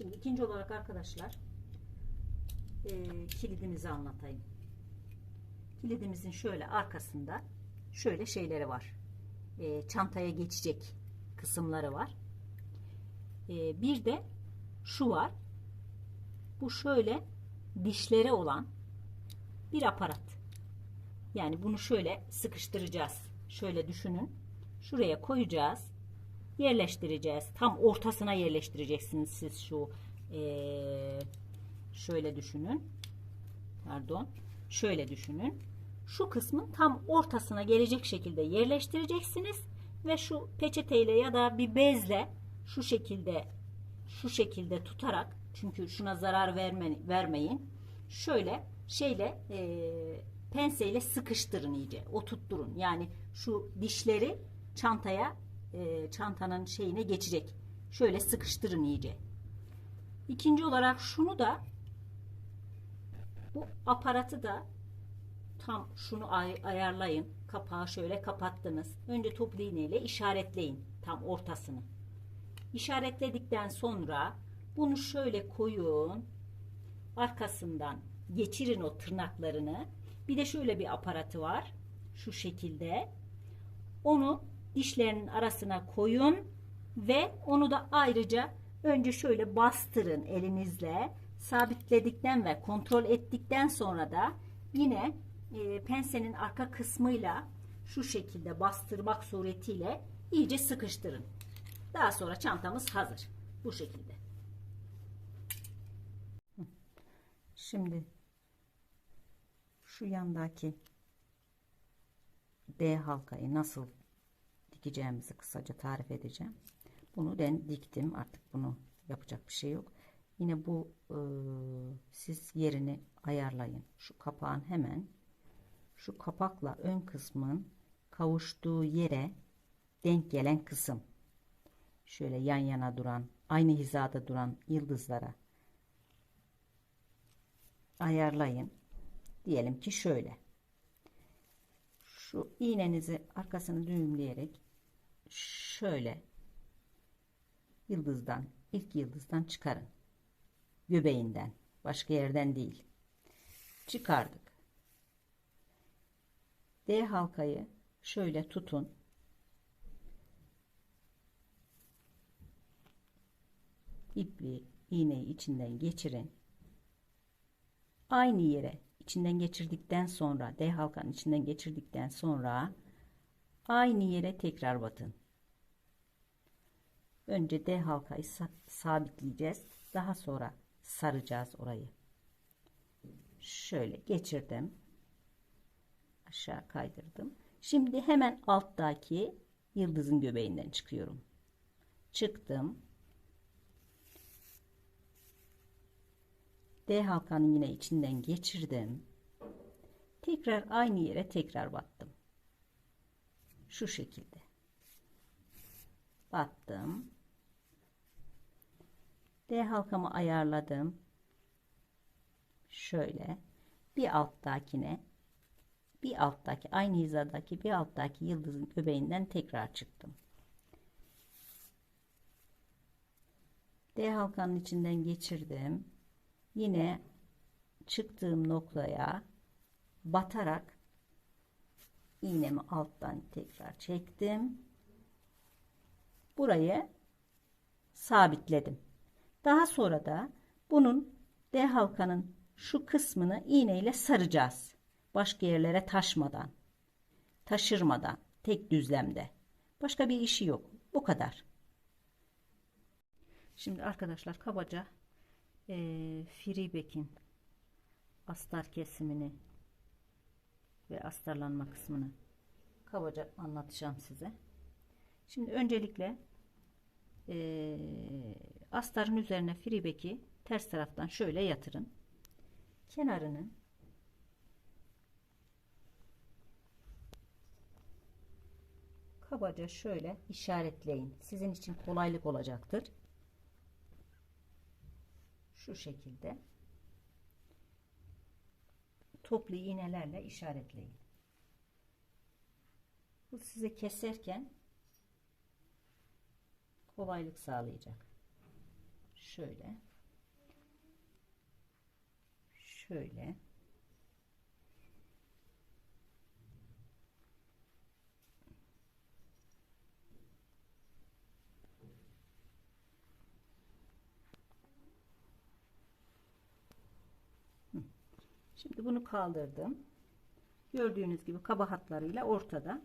Şimdi ikinci olarak arkadaşlar e, kilidimizi anlatayım. Kilidimizin şöyle arkasında şöyle şeyleri var. E, çantaya geçecek kısımları var. E, bir de şu var. Bu şöyle dişleri olan bir aparat. Yani bunu şöyle sıkıştıracağız. Şöyle düşünün. Şuraya koyacağız. Yerleştireceğiz. Tam ortasına yerleştireceksiniz siz şu eee, şöyle düşünün. Pardon. Şöyle düşünün. Şu kısmın tam ortasına gelecek şekilde yerleştireceksiniz ve şu peçeteyle ya da bir bezle şu şekilde şu şekilde tutarak çünkü şuna zarar verme, vermeyin. Şöyle şeyle eee penseyle sıkıştırın iyice. Oturtturun. Yani şu dişleri çantaya e, çantanın şeyine geçecek. Şöyle sıkıştırın iyice. İkinci olarak şunu da bu aparatı da tam şunu ay- ayarlayın. Kapağı şöyle kapattınız. Önce toplu iğneyle işaretleyin tam ortasını. İşaretledikten sonra bunu şöyle koyun. Arkasından geçirin o tırnaklarını. Bir de şöyle bir aparatı var. Şu şekilde. Onu dişlerinin arasına koyun ve onu da ayrıca önce şöyle bastırın elinizle. Sabitledikten ve kontrol ettikten sonra da yine e, pensenin arka kısmıyla şu şekilde bastırmak suretiyle iyice sıkıştırın. Daha sonra çantamız hazır. Bu şekilde. Şimdi şu yandaki D halkayı nasıl dikeceğimizi kısaca tarif edeceğim. Bunu ben diktim. Artık bunu yapacak bir şey yok. Yine bu e, siz yerini ayarlayın. Şu kapağın hemen şu kapakla ön kısmın kavuştuğu yere denk gelen kısım. Şöyle yan yana duran, aynı hizada duran yıldızlara ayarlayın. Diyelim ki şöyle. Şu iğnenizi arkasını düğümleyerek şöyle yıldızdan, ilk yıldızdan çıkarın. Göbeğinden, başka yerden değil. Çıkardık. D halkayı şöyle tutun. İpliği, iğneyi içinden geçirin. Aynı yere içinden geçirdikten sonra D halkanın içinden geçirdikten sonra aynı yere tekrar batın. Önce D halkayı sa- sabitleyeceğiz. Daha sonra saracağız orayı. Şöyle geçirdim. Aşağı kaydırdım. Şimdi hemen alttaki yıldızın göbeğinden çıkıyorum. Çıktım. D halkanın yine içinden geçirdim. Tekrar aynı yere tekrar battım. Şu şekilde. Battım. D halkamı ayarladım. Şöyle. Bir alttakine bir alttaki aynı hizadaki bir alttaki yıldızın göbeğinden tekrar çıktım. D halkanın içinden geçirdim. Yine çıktığım noktaya batarak iğnemi alttan tekrar çektim. Burayı sabitledim. Daha sonra da bunun D halkanın şu kısmını iğneyle saracağız. Başka yerlere taşmadan, taşırmadan, tek düzlemde. Başka bir işi yok. Bu kadar. Şimdi arkadaşlar kabaca e, freeback'in astar kesimini ve astarlanma kısmını kabaca anlatacağım size. Şimdi öncelikle e, astarın üzerine freeback'i ters taraftan şöyle yatırın. Kenarının kabaca şöyle işaretleyin. Sizin için kolaylık olacaktır. Şu şekilde toplu iğnelerle işaretleyin. Bu size keserken kolaylık sağlayacak. Şöyle. Şöyle. Şimdi bunu kaldırdım. Gördüğünüz gibi kaba hatlarıyla ortada.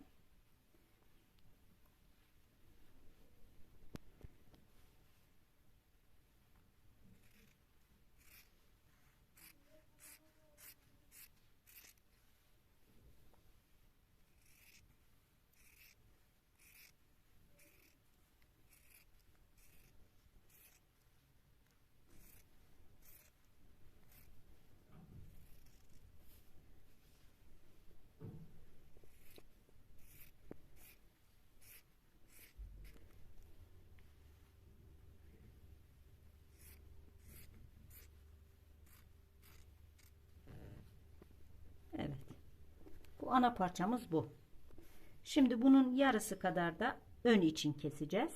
Ana parçamız bu. Şimdi bunun yarısı kadar da ön için keseceğiz.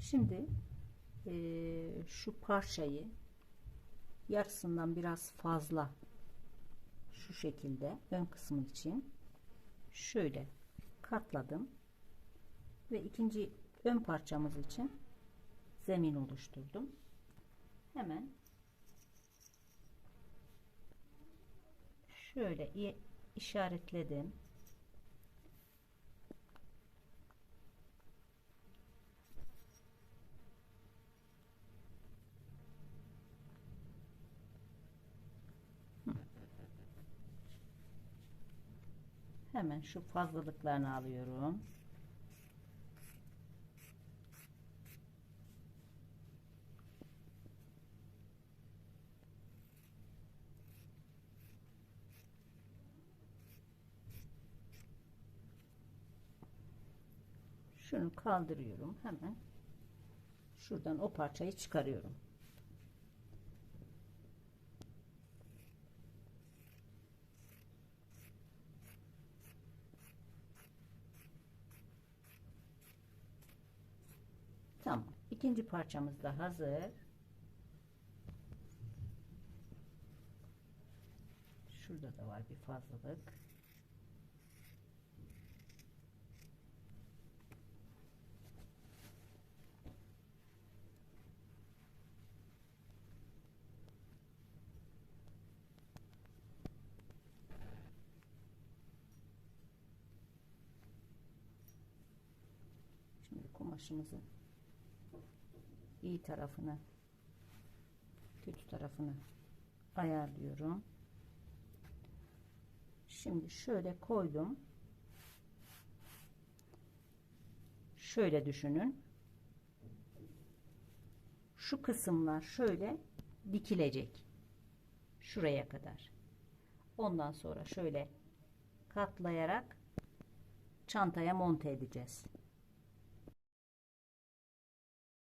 Şimdi eee, şu parçayı yarısından biraz fazla şu şekilde ön kısmı için şöyle katladım ve ikinci ön parçamız için zemin oluşturdum. Hemen şöyle işaretledim. Hemen şu fazlalıklarını alıyorum. Şunu kaldırıyorum hemen. Şuradan o parçayı çıkarıyorum. Tamam. İkinci parçamız da hazır. Şurada da var bir fazlalık. Şimdi kumaşımızın iyi tarafını kötü tarafını ayarlıyorum. Şimdi şöyle koydum. Şöyle düşünün. Şu kısımlar şöyle dikilecek. Şuraya kadar. Ondan sonra şöyle katlayarak çantaya monte edeceğiz.